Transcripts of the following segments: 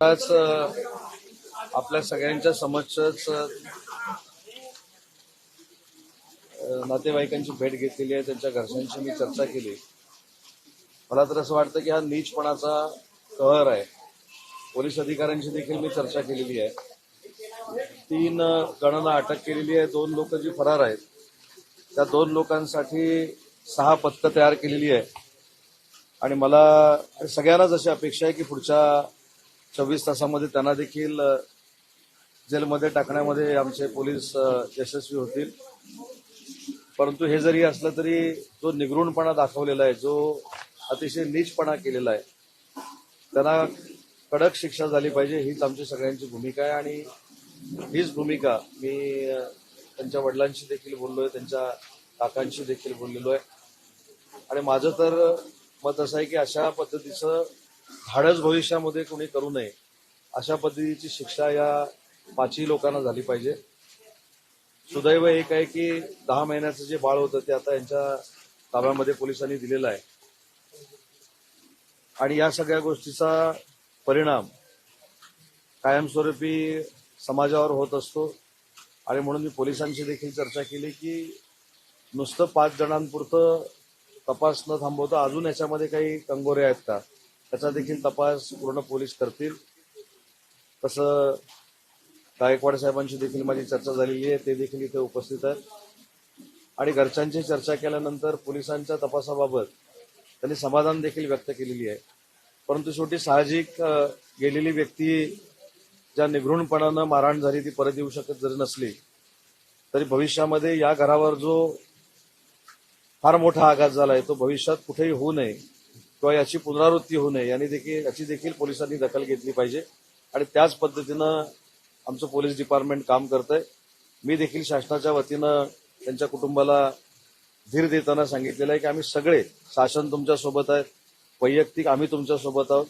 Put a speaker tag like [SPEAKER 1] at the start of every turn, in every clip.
[SPEAKER 1] आज आपल्या सगळ्यांच्या समक्षच नातेवाईकांची भेट घेतलेली आहे त्यांच्या घरच्यांशी मी चर्चा केली. मला तर असं वाटतं की हा नीचपणाचा कहर आहे. पोलीस अधिकाऱ्यांशी देखील मी चर्चा केलेली आहे. तीन जणांना अटक केलेली आहे दोन लोक जी फरार आहेत त्या दोन लोकांसाठी सहा पथकं तयार केलेली आहे. आणि मला सगळ्यांनाच अशी अपेक्षा आहे की पुढच्या चोवीस तासामध्ये त्यांना देखील जेलमध्ये टाकण्यामध्ये आमचे पोलीस यशस्वी होतील. परंतु हे जरी असलं तरी जो निगृणपणा दाखवलेला आहे जो अतिशय नीचपणा केलेला आहे त्यांना कडक शिक्षा झाली पाहिजे हीच आमची सगळ्यांची भूमिका आहे. आणि हीच भूमिका मी त्यांच्या वडिलांशी देखील बोललोय त्यांच्या काकांशी देखील बोललेलो आहे. आणि माझं तर मत असं आहे की अशा पद्धतीचं धाडस भविष्यामध्ये कोणी करू नये अशा पद्धतीची शिक्षा या पाचही लोकांना झाली पाहिजे. सुदैव एक आहे की दहा महिन्याचं जे बाळ होतं ते आता यांच्या ताब्यामध्ये पोलिसांनी दिलेलं आहे. आणि या सगळ्या गोष्टीचा परिणाम कायमस्वरूपी समाजावर होत असतो. आणि म्हणून मी पोलिसांशी देखील चर्चा केली की नुसतं पाच जणांपुरतं तपास न थांबवता अजून याच्यामध्ये काही कंगोरे आहेत का? त्याचा देखील तपास पूर्ण पोलीस करतील. तसं गायकवाड साहेबांशी देखील माझी चर्चा झालेली आहे ते देखील इथे उपस्थित आहेत. आणि घरच्यांची चर्चा केल्यानंतर पोलिसांच्या तपासाबाबत त्यांनी समाधान देखील व्यक्त केलेली आहे. परंतु शेवटी साहजिक गेलेली व्यक्ती ज्या निगृणपणानं मारहाण झाली ती परत येऊ शकत जरी नसली तरी भविष्यामध्ये या घरावर जो फार मोठा आघात झाला आहे तो भविष्यात कुठेही होऊ नये किंवा याची पुनरावृत्ती होऊ नये यांनी देखील याची देखील पोलिसांनी दखल घेतली पाहिजे. आणि त्याच पद्धतीनं आमचं पोलीस डिपार्टमेंट काम करतंय. मी देखील शासनाच्या वतीनं त्यांच्या कुटुंबाला धीर देताना सांगितलेलं आहे की आम्ही सगळे शासन तुमच्यासोबत आहे वैयक्तिक आम्ही तुमच्यासोबत आहोत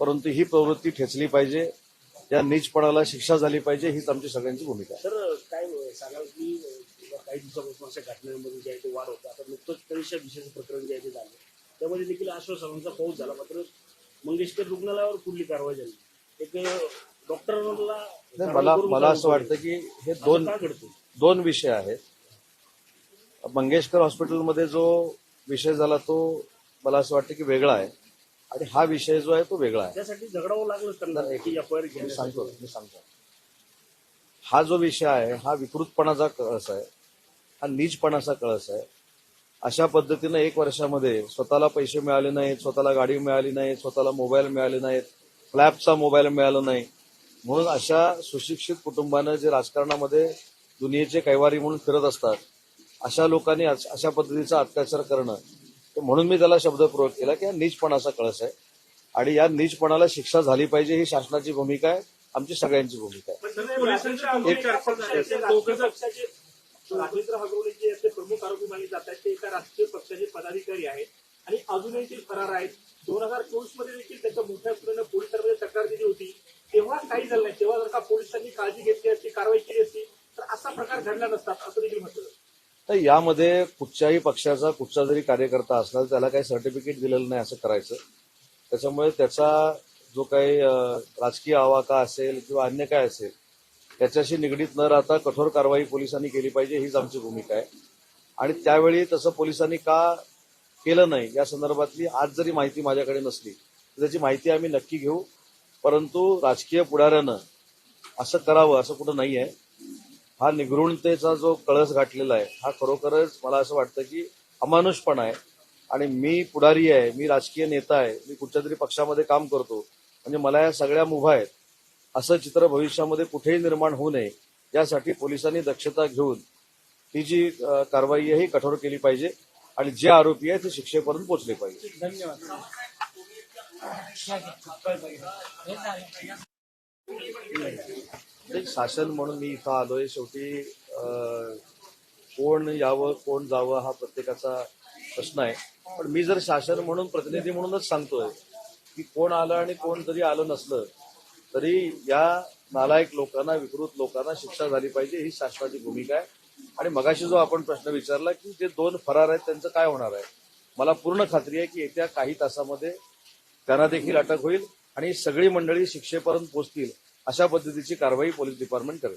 [SPEAKER 1] परंतु ही प्रवृत्ती ठेचली पाहिजे या नीचपणाला शिक्षा झाली पाहिजे हीच आमची सगळ्यांची भूमिका आहे.
[SPEAKER 2] तर काय सांगाल की काही दिवसापासून अशा घटनांमध्ये जे आहे ते वाढ होतं. आता नुकतंच परीक्षा विशेष प्रकरण जे आहे ते झालं. त्यामध्ये देखील आश्वासनांचा पाऊस झाला. मात्र मंगेशकर रुग्णालयावर पुढली कारवाई झाली. एक
[SPEAKER 1] नाही, मला मला असं वाटतं की हे दोन दोन विषय आहेत. मंगेशकर हॉस्पिटलमध्ये जो विषय झाला तो मला असं वाटतं की वेगळा आहे. आणि हा विषय जो आहे तो वेगळा आहे.
[SPEAKER 2] त्यासाठी झगडावं लागलं त्यांना.
[SPEAKER 1] सांगतो मी सांगतो. हा जो विषय आहे हा विकृतपणाचा कळस आहे. हा नीचपणाचा कळस आहे. अशा पद्धतीनं एक वर्षामध्ये स्वतःला पैसे मिळाले नाहीत स्वतःला गाडी मिळाली नाही स्वतःला मोबाईल मिळाले नाहीत फ्लॅपचा मोबाईल मिळाला नाही. म्हणून अशा सुशिक्षित कुटुंबानं जे राजकारणामध्ये दुनियेचे कैवारी म्हणून फिरत असतात अशा लोकांनी अश- पद्धतीचा अत्याचार करणं म्हणून मी त्याला शब्दप्रयोग केला की हा नीचपणाचा कळस आहे. आणि या नीचपणाला शिक्षा झाली पाहिजे ही शासनाची भूमिका आहे आमची सगळ्यांची भूमिका आहे.
[SPEAKER 2] राजेंद्र हगवले जे याचे प्रमुख आरोपी मानले जात आहेत ते एका राजकीय पक्षाचे पदाधिकारी आहेत. आणि अजूनही ते फरार आहेत. दोन हजार चोवीसमध्ये देखील त्याच्या मोठ्या प्रमाणात पोलिसांमध्ये तक्रार दिली होती. तेव्हा काही झालं नाही. तेव्हा जर का पोलिसांनी काळजी घेतली असती कारवाई केली असती तर असा प्रकार घडला नसता असं देखील म्हटलं
[SPEAKER 1] तर यामध्ये कुठच्याही पक्षाचा कुठचा जरी कार्यकर्ता असला तर त्याला काही सर्टिफिकेट दिलेलं नाही असं करायचं. त्याच्यामुळे त्याचा जो काही राजकीय आवाका असेल किंवा अन्य काय असेल त्याच्याशी निगडीत न राहता कठोर कारवाई पोलिसांनी केली पाहिजे हीच आमची भूमिका आहे. आणि त्यावेळी तसं पोलिसांनी का केलं नाही या संदर्भातली आज जरी माहिती माझ्याकडे नसली तर त्याची माहिती आम्ही नक्की घेऊ. परंतु राजकीय पुढाऱ्यानं असं करावं असं कुठं नाही आहे हा निगृणतेचा जो कळस गाठलेला आहे हा खरोखरच मला असं वाटतं की अमानुषपणा आहे. आणि मी पुढारी आहे मी राजकीय नेता आहे मी कुठच्या तरी पक्षामध्ये काम करतो. म्हणजे मला या सगळ्या मुभा आहेत. असं चित्र भविष्यामध्ये कुठेही निर्माण होऊ नये यासाठी पोलिसांनी दक्षता घेऊन ही जी कारवाई आहे ही कठोर केली पाहिजे आणि जे आरोपी आहे ते शिक्षेपर्यंत पोहोचले पाहिजे. धन्यवाद. शासन म्हणून मी इथं आलोय. शेवटी अं, कोण यावं कोण जावं हा प्रत्येकाचा प्रश्न आहे. पण मी जर शासन म्हणून प्रतिनिधी म्हणूनच सांगतोय की कोण आलं आणि कोण जरी आलं नसलं तरी या नालायक लोकांना विकृत लोकांना शिक्षा झाली पाहिजे ही शासनाची भूमिका आहे. आणि मगाशी जो आपण प्रश्न विचारला की जे दोन फरार आहेत त्यांचं काय होणार आहे? मला पूर्ण खात्री आहे की येत्या काही तासामध्ये त्यांना देखील अटक होईल आणि सगळी मंडळी शिक्षेपर्यंत पोहोचतील अशा पद्धतीची कारवाई पोलीस डिपार्टमेंट करेल.